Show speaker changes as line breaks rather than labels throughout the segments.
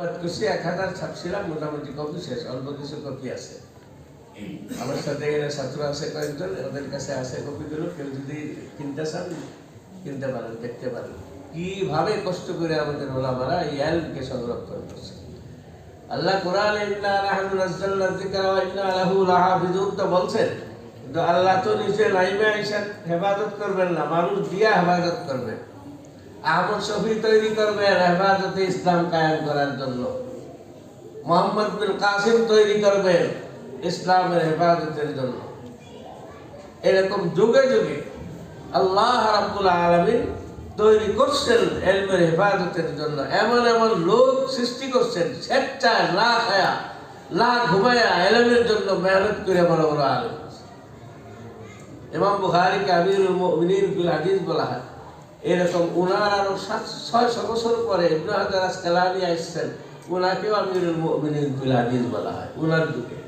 করছি এক হাজার ছাপছিলাম মোটামুটি কপি শেষ অল্প কিছু কপি আছে। আমার সাথে ছাত্র আছে কয়েকজন ওদের কাছে আছে কপিগুলো কেউ যদি কিনতে চান কিনতে পারেন দেখতে পারেন। কীভাবে কষ্ট করে আমাদের ওলামারা এই আলমকে সংরক্ষণ করছে। আল্লাহ কোরআন ইন্না নাহনু নাযালনা যিকরা ওয়া ইন্না লাহু লাহাফিজুন তো বলছেন কিন্তু আল্লাহ তো নিজে লাইমে আইসেন হেফাজত করবেন না মানুষ দিয়া হেফাজত করবেন আহমদ শফি তৈরি করবেন হেফাজতে ইসলাম কায়েম করার জন্য। মোহাম্মদ বিন কাসিম তৈরি করবেন ইসলামের হেফাজতের জন্য। এরকম যুগে যুগে আল্লাহ রাব্বুল আলামিন তৈরি করছেন এলমের হেফাজতের জন্য। এমন এমন লোক সৃষ্টি করছেন স্বেচ্ছায় না খায়া না ঘুমায়া এলমের জন্য মেহনত করে বড় বড় আলম। ইমাম বুখারিকে মুমিনিন ফিল হাদিস বলা হয়। এরকম উনার আরও সাত, ছয়শো বছর পরে ইবনে হাজার আসকালানি আসছেন, উনাকেও আমিরুল মুমিনিন ফিল হাদিস বলা হয়, উনার যুগে।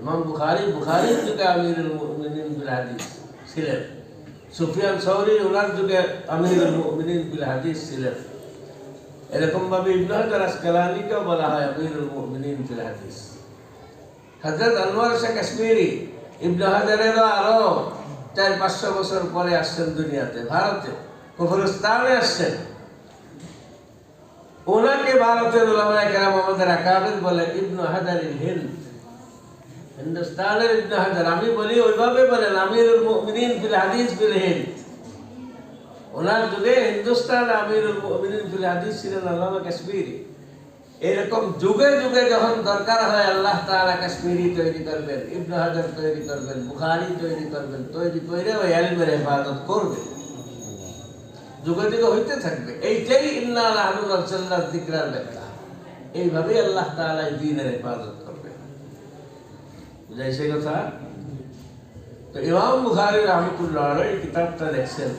ইমাম বুখারি, বুখারির যুগে আমিরুল মুমিনিন ফিল হাদিস ছিলেন। সুফিয়ান সৌরি ওনার যুগে আমিরুল মুমিনিন ফিল হাদিস ছিলেন। এরকম ভাবে ইবনে আসকালানিকেও বলা হয় আমিরুল মুমিনিন ফিল হাদিস হযরত আনোয়ার শাহ কাশ্মীরি, ইবনে হাজারেরও আরও চার পাঁচশো বছর পরে আসছেন দুনিয়াতে, ভারতে। কবরস্থানে আসছেন ওনাকে ভারতের ওলামায়ে কেরাম আমাদের বলে হিন্দ। হিন্দুস্তানের হাজার। আমি বলি, ওইভাবে বলেন, আমিরুল মুমিনিন ফিল হাদিস ফিল হিন্দ। ওনার যুগে হিন্দুস্তান আমিরুল মুমিনিন ফিল হাদিস ছিলেন এরকম যুগে যুগে যখন দরকার হয়, আল্লাহ তাআলা কাশ্মীরি তৈরি করবেন, ইবনে হাজার তৈরি করবেন, বুখারী তৈরি করবেন, তৈরি করে ওই এলমের হেফাজত করবেন। যুগে যুগে হইতে থাকবে। এইটাই ইন্না নাযালনা ব্যাখ্যা। আল্লাহ দ্বীনের হেফাজত করবেন বুঝাইছে কথা? তো ইমাম বুখারী রহমতুল্লাহ কিতাবটা দেখছেন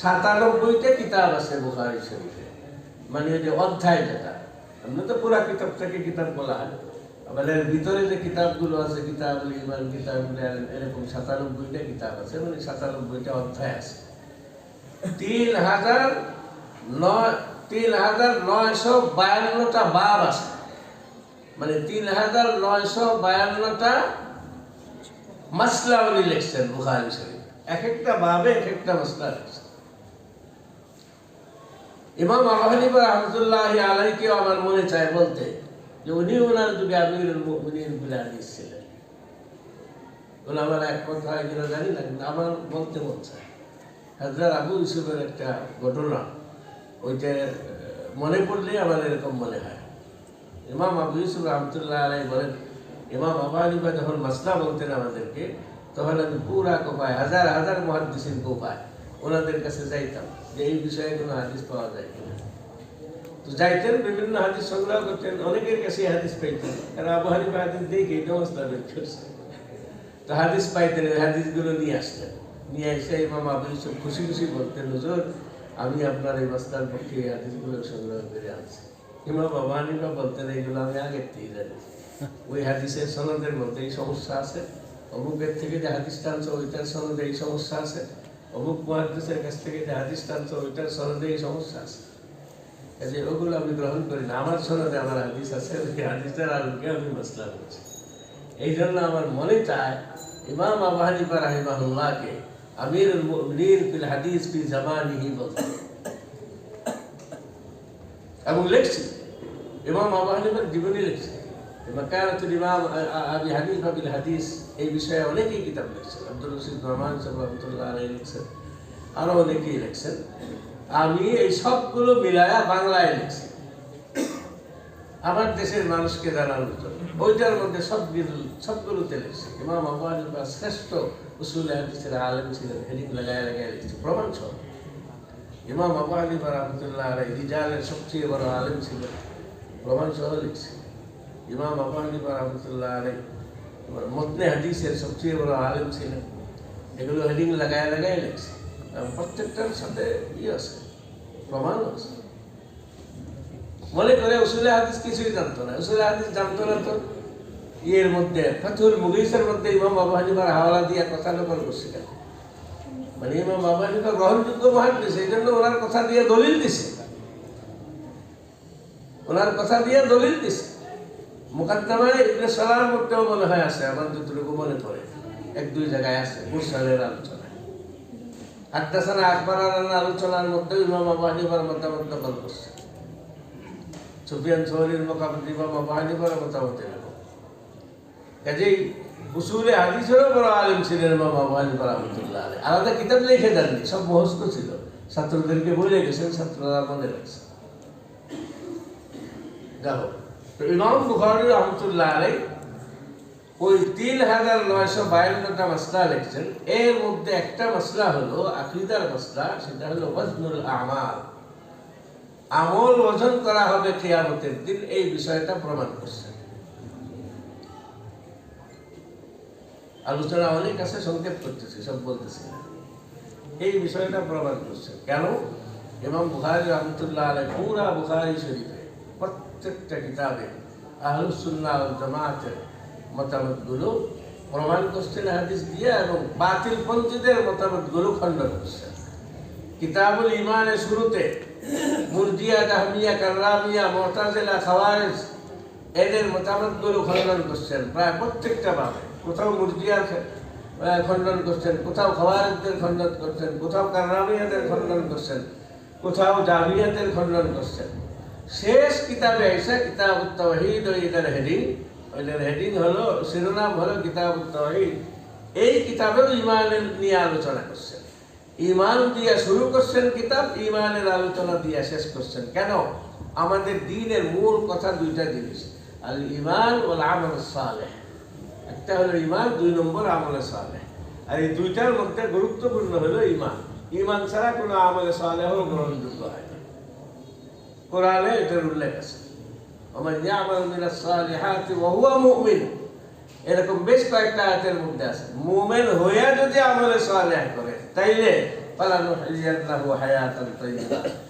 সাতানব্বইটা কিতাব আছে বুখারী শরীফে। মানে যে অধ্যায় যেটা। আমরা তো পুরা কিতাবটাকে কিতাব বলা হয়। আবার ভিতরে যে কিতাবগুলো আছে কিতাব ইমান কিতাব এরকম সাতানব্বইটা কিতাব আছে মানে সাতানব্বইটা অধ্যায় আছে। তিন হাজার নয় তিন হাজার নয়শো বায়ান্নটা বাব আছে। মানে তিন হাজার নয়শো বায়ান্নটা মাসলা উনি লিখছেন বুখারি শরীফ এক একটা বাবে এক একটা মশলা লিখছেন ইমাম রহমতুল্লাহ আমার মনে চায়, বলতে যে উনি ওনার যুগে আমিরুল মুমিনিন বলে ছিলেন। ওনার এক কথা কিনা জানি না, কিন্তু আমার বলতে মন চায়। হাজরার আবু ইউসুফের একটা ঘটনা, ওইটা মনে পড়লে আমার এরকম মনে হয়। ইমাম আবু ইউসুফ রহমতুল্লাহ আলাই বলেন, ইমাম আবু হানিফা যখন মাসলা বলতেন আমাদেরকে, তখন আমি পুরা কোপায়, হাজার হাজার মহাদিসিন কোপায়, ওনাদের কাছে যাইতাম, যে এই বিষয়ে কোনো হাদিস পাওয়া যায় কিনা? তো যাইতেন, বিভিন্ন হাদিস সংগ্রহ করতেন, অনেকের কাছে হাদিস পাইতেন। কারণ আবু হানিফা হাদিস দেখে মশলা বের করছে। তো হাদিস পাইতেন, হাদিসগুলো নিয়ে আসতেন। নিয়ে এসে ইমাম আবু ইউসুফ খুশি খুশি বলতেন, হুজুর, আমি আপনার এই বস্তার পক্ষে এই হাদিসগুলো সংগ্রহ করে আনছি। ইমাম বাবা হানিফা বলতেন, এইগুলো আমি আগের থেকে জানি। ওই হাদিসের সনদের মধ্যে এই সমস্যা আছে। অমুকের থেকে যে হাদিস টানছে ওইটার সনদে এই সমস্যা আছে। অমুক মহাদিসের কাছ থেকে যে হাদিস টানছে ওইটার সনদে এই সমস্যা আছে। কাজে ওগুলো আমি গ্রহণ করি না। আমার সনদে আমার হাদিস আছে, ওই হাদিসটার আলোকে আমি মশলা করছি এই জন্য আমার মনে চায়, ইমাম আবু হানিফা রাহিমাহুল্লাহকে আমিরুল মুমিনিন ফিল হাদিস ফি জামানিহি এবং লিখছি ইমাম আবু হানিফার জীবনী লিখছে ইমাম আবি হানিফা হাদিস এই বিষয়ে কিতাব রশিদ রহমান আমি এই সবগুলো মিলায়া বাংলায় লিখছি আমার দেশের মানুষকে জানানোর জন্য ওইটার মধ্যে সবগুলো সবগুলোতে লিখছি ইমাম আবু হানিফা শ্রেষ্ঠ উসুল হাদিসের আলেম ছিলেন হেডিং লাগায় লাগায় লিখছি প্রমাণ সহ ইমাম আবু হানিফা রহমতুল্লাহ আলাই রিজালের সবচেয়ে বড় আলেম ছিলেন প্রমাণ সহ লিখছি ইমাম আবু হানিফা রহমতুল্লাহ আলাই মতনে হাদিসের সবচেয়ে বড় আলেম ছিলেন এগুলো হেডিং লাগায় লাগায় লিখছি এবং প্রত্যেকটার সাথে ই আছে প্রমাণ আছে মনে করে উসুলে হাদিস কিছুই জানতো না উসুলে হাদিস জানতো না তো ইয়ের মধ্যে ফাতুল মুগিসের মধ্যে ইমাম বাবা হানিফার হাওয়ালা দিয়ে কথা নকল করছিলেন মানে ইমাম বাবা হানিফা গ্রহণযোগ্য মহাদিস এই জন্য ওনার কথা দিয়ে দলিল দিছে। ওনার কথা দিয়ে দলিল দিছে। মুকাদ্দমায় ইবনে সালার মধ্যেও মনে হয় আছে, আমার যতটুকু মনে পড়ে। এক, দুই জায়গায় আছে, মুরসালের আলোচনায় হাদ্দাসানা আকবরার আলোচনার মধ্যে ইমাম আবু হানিফার মতামত দখল করছে। সুফিয়ান সৌরির মোকাবিল ইমাম আবু হানিফার মতামত এরকম কাজেই উসুলে হাদিসেরও বড় আলিম ছিলেন ইমাম আবু রহমতুল্লাহ আলাইহি। আলাদা কিতাব লিখে দেননি, সব মুখস্থ ছিল। ছাত্রদেরকে বলে গেছেন ছাত্ররা মনে রাখছে। দেখো ইমাম বুখারী রহমতুল্লাহ আলাই ওই তিন হাজার নয়শো বায়ান্নটা মশলা লিখছেন। এর মধ্যে একটা মশলা হলো, আকিদার মশলা সেটা হলো ওয়াজনুল আমাল। আমল ওজন করা হবে কিয়ামতের দিন, এই বিষয়টা প্রমাণ করছেন। আলোচনা অনেক আছে সংক্ষেপ করতেছি, সব বলতেছি। এই বিষয়টা প্রমাণ করছে। কেন? এবং বুখারি রহমতুল্লাহ আলাই পুরা বুখারি শরীফে প্রত্যেকটা কিতাবে আহলুসুল্লাহ জামাতের মতামতগুলো প্রমাণ করছেন হাদিস দিয়ে এবং বাতিল পন্থীদের মতামতগুলো খণ্ডন করছেন কিতাবুল ইমানের শুরুতে মুরজিয়া, জাহমিয়া, কার্রামিয়া, মতাজেলা, খাওয়ারেজ এদের মতামতগুলো খণ্ডন করছেন, প্রায় প্রত্যেকটা ভাবে কোথাও মুরজিয়ার খণ্ডন করছেন, কোথাও খাওয়ারেজদের খণ্ডন করছেন, কোথাও কার্রামিয়াদের খণ্ডন করছেন, কোথাও জামিয়াতের খণ্ডন করছেন। শেষ কিতাবে এসে কিতাব তহিদ ও এটার হেডিং ওইটার হেডিং হলো, শিরোনাম হলো কিতাব তহিদ এই কিতাবেও ইমানের নিয়ে আলোচনা করছেন। ইমান দিয়ে শুরু করছেন কিতাব ইমানের আলোচনা দিয়ে শেষ করছেন। কেন? আমাদের দিনের মূল কথা দুইটা জিনিস। আল ইমান ও আমল সালেহ। একটা হলো ইমান দুই নম্বর আমলে সালেহ। আর এই দুইটার মধ্যে গুরুত্বপূর্ণ হলো ইমান ইমান ছাড়া কোনো আমলে সালেহ গ্রহণযোগ্য হয় না। কোরআনে এটার উল্লেখ আছে। হুয়া মুমিন। এরকম বেশ কয়েকটা আয়াতের মধ্যে আছে। মুমিন হইয়া যদি আমলে সালেহ করে, তাইলে তাইয়্যিবা।